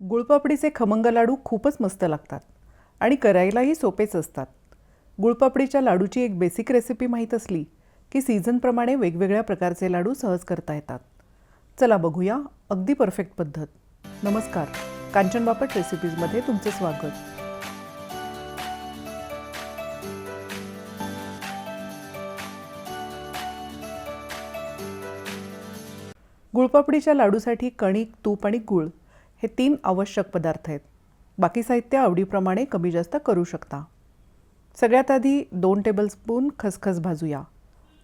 गुळपापडीचे खमंग लाडू खूपच मस्त लागतात आणि करायलाही सोपेच असतात. गुळपापडीच्या लाडूची एक बेसिक रेसिपी माहीत असली की सीझनप्रमाणे वेगवेगळ्या प्रकारचे लाडू सहज करता येतात. चला बघूया अगदी परफेक्ट पद्धत. नमस्कार. कांचन बापट रेसिपीजमध्ये तुमचं स्वागत. गुळपापडीच्या लाडूसाठी कणिक तूप आणि गूळ हे तीन आवश्यक पदार्थ आहेत. बाकी साहित्य आवडीप्रमाणे कमी जास्त करू शकता. सगळ्यात आधी दोन टेबलस्पून खसखस भाजूया.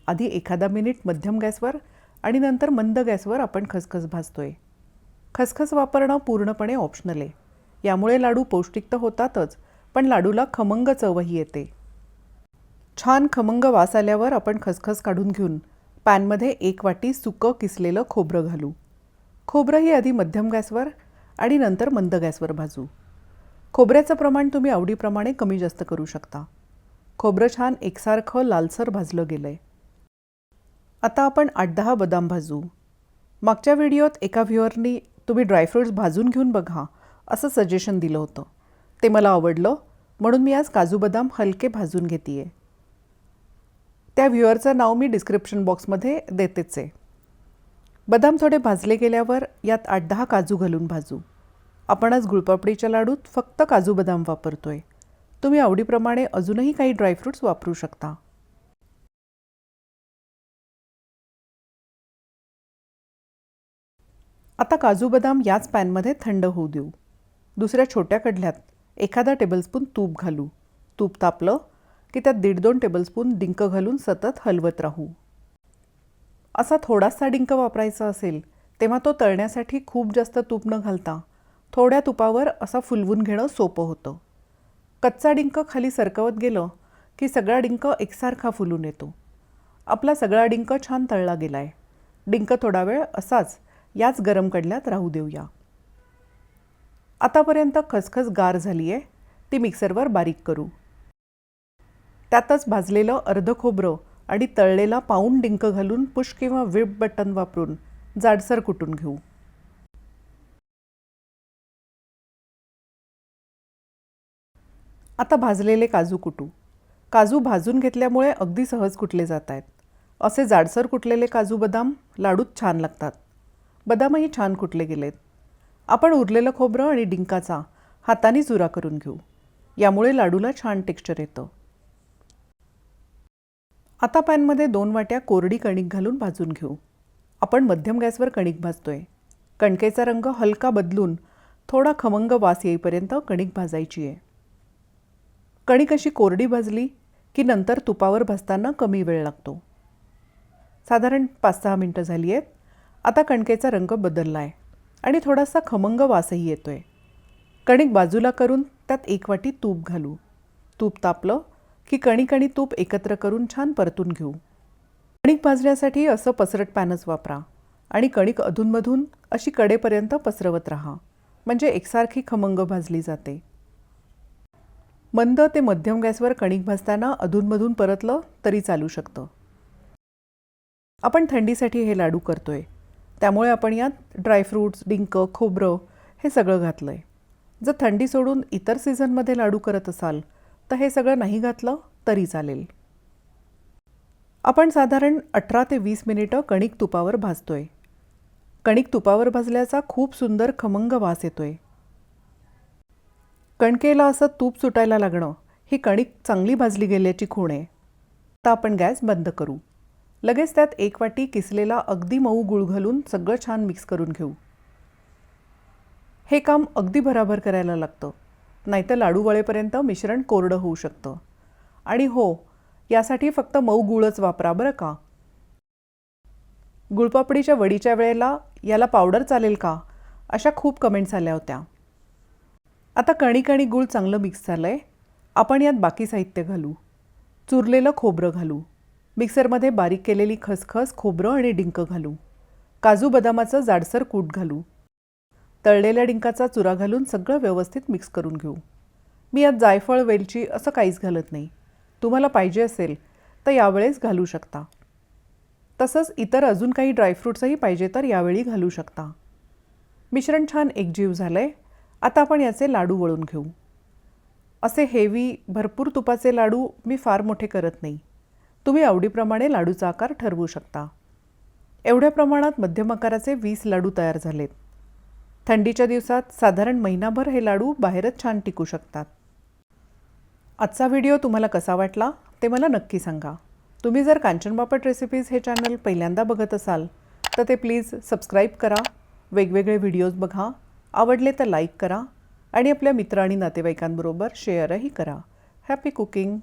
आधी एखादा मिनिट मध्यम गॅसवर आणि नंतर मंद गॅसवर आपण खसखस भाजतोय. खसखस वापरणं पूर्णपणे ऑप्शनल आहे. यामुळे लाडू पौष्टिक तर होतातच पण लाडूला खमंग चवही येते. छान खमंग वास आल्यावर आपण खसखस काढून घेऊन पॅनमध्ये एक वाटी सुकं किसलेलं खोबरं घालू. खोबरंही आधी मध्यम गॅसवर आणि नंतर मंद गॅसवर भाजू. खोबऱ्याचं प्रमाण तुम्ही आवडीप्रमाणे कमी जास्त करू शकता. खोबरं छान एकसारखं लालसर भाजलं गेलं आहे आता आपण आठ दहा बदाम भाजू. मागच्या व्हिडिओत एका व्ह्युअरनी तुम्ही ड्रायफ्रूट्स भाजून घेऊन बघा असं सजेशन दिलं होतं. ते मला आवडलं म्हणून मी आज काजू बदाम हलके भाजून घेते आहे त्या व्ह्युअरचं नाव मी डिस्क्रिप्शन बॉक्समध्ये देतेच आहे. बदाम थोडे भाजले गेल्यावर यात आठ दहा काजू घालून भाजू. आपण आज गुळपापडीच्या लाडूत फक्त काजू बदाम वापरतोय. तुम्ही आवडीप्रमाणे अजूनही काही ड्रायफ्रूट्स वापरू शकता. आता काजू बदाम याच पॅनमध्ये थंड होऊ देऊ. दुसऱ्या छोट्या कडल्यात एखादा टेबलस्पून तूप घालू. तूप तापलं की त्यात दीड दोन टेबलस्पून डिंक घालून सतत हलवत राहू. असा थोडासा डिंक वापरायचा असेल तेव्हा तो तळण्यासाठी खूप जास्त तूप न घालता थोड्या तुपावर असा फुलवून घेणं सोपं होतं. कच्चा डिंक खाली सरकवत गेलं की सगळा डिंक एकसारखा फुलून येतो. आपला सगळा डिंक छान तळला गेला आहे डिंक थोडा वेळ असाच याच गरम कडल्यात राहू देऊया. आतापर्यंत खसखस गार झाली आहे ती मिक्सरवर बारीक करू. त्यातच भाजलेलं अर्ध खोबरं आणि तळलेला पाऊंड डिंक घालून पुश किंवा विप बटन वापरून जाडसर कुटून घेऊ. आता भाजलेले काजू कुटू. काजू भाजून घेतल्यामुळे अगदी सहज कुटले जात आहेत असे जाडसर कुटलेले काजू बदाम लाडूत छान लागतात. बदामही छान कुटले गेलेत. आपण उरलेलं खोबरं आणि डिंकाचा हाताने चुरा करून घेऊ. यामुळे लाडूला छान टेक्स्चर येतं. आता पॅनमध्ये दोन वाट्या कोरडी कणिक घालून भाजून घेऊ. आपण मध्यम गॅसवर कणिक भाजतोय. कणकेचा रंग हलका बदलून थोडा खमंग वास येईपर्यंत कणिक भाजायची आहे कणिक अशी कोरडी भाजली की नंतर तुपावर भाजताना कमी वेळ लागतो. साधारण पाच सहा मिनटं झाली आहेत. आता कणकेचा रंग बदलला आहे आणि थोडासा खमंग वासही येतो आहे कणिक बाजूला करून त्यात एक वाटी तूप घालू. तूप तापलं की कणिक आणि तूप एकत्र करून छान परतून घेऊ. कणिक भाजण्यासाठी असं पसरट पॅनच वापरा आणि कणिक अधूनमधून अशी कडेपर्यंत पसरवत राहा. म्हणजे एकसारखी खमंग भाजली जाते. मंद ते मध्यम गॅसवर कणिक भाजताना अधूनमधून परतलं तरी चालू शकतं. आपण थंडीसाठी हे लाडू करतोय. त्यामुळे आपण यात ड्रायफ्रूट्स डिंक खोबरं हे सगळं घातलं आहे जर थंडी सोडून इतर सीझनमध्ये लाडू करत असाल तर हे सगळं नाही घातलं तरी चालेल. आपण साधारण अठरा ते वीस मिनिटं कणिक तुपावर भाजतोय. कणिक तुपावर भाजल्याचा खूप सुंदर खमंग वास येतोय. कणकेला असं तूप सुटायला लागणं ही कणिक चांगली भाजली गेल्याची खूण. आहे आता आपण गॅस बंद करू. लगेच त्यात एक वाटी किसलेला अगदी मऊ गुळ घालून सगळं छान मिक्स करून घेऊ. हे काम अगदी भराभर करायला लागतं. नाहीतर लाडू वळेपर्यंत मिश्रण कोरडं होऊ शकतं. आणि हो यासाठी फक्त मऊ गुळच वापरा बरं का? गुळपापडीच्या वडीच्या वेळेला याला पावडर चालेल का? अशा खूप कमेंट्स आल्या होत्या. आता कणिक आणि गूळ चांगलं मिक्स झालं आहे आपण यात बाकी साहित्य घालू. चुरलेलं खोबरं घालू. मिक्सरमध्ये बारीक केलेली खसखस खोबरं आणि डिंक घालू. काजू बदामाचं जाडसर कूट घालू. तळलेल्या डिंकाचा चुरा घालून सगळं व्यवस्थित मिक्स करून घेऊ. मी यात जायफळ वेलची असं काहीच घालत नाही. तुम्हाला पाहिजे असेल तर यावेळेस घालू शकता. तसंच इतर अजून काही ड्रायफ्रूट्सही पाहिजे तर यावेळी घालू शकता. मिश्रण छान एकजीव झालं आहे आता आपण याचे लाडू वळून घेऊ. असे हेवी भरपूर तुपाचे लाडू मी फार मोठे करत नाही. तुम्ही आवडीप्रमाणे लाडूचा आकार ठरवू शकता. एवढ्या प्रमाणात मध्यम आकाराचे वीस लाडू तयार झालेत. थंडीच्या दिवसात साधारण महिनाभर हे लाडू बाहेरच छान टिकू शकतात. आजचा व्हिडिओ तुम्हाला कसा वाटला ते मला नक्की सांगा. तुम्ही जर कांचन बापट रेसिपीज हे चॅनल पहिल्यांदा बघत असाल तर ते प्लीज सबस्क्राईब करा. वेगवेगळे व्हिडिओज बघा. आवडले तर लाईक करा आणि आपल्या मित्र आणि नातेवाईकांबरोबर शेअरही करा. Happy cooking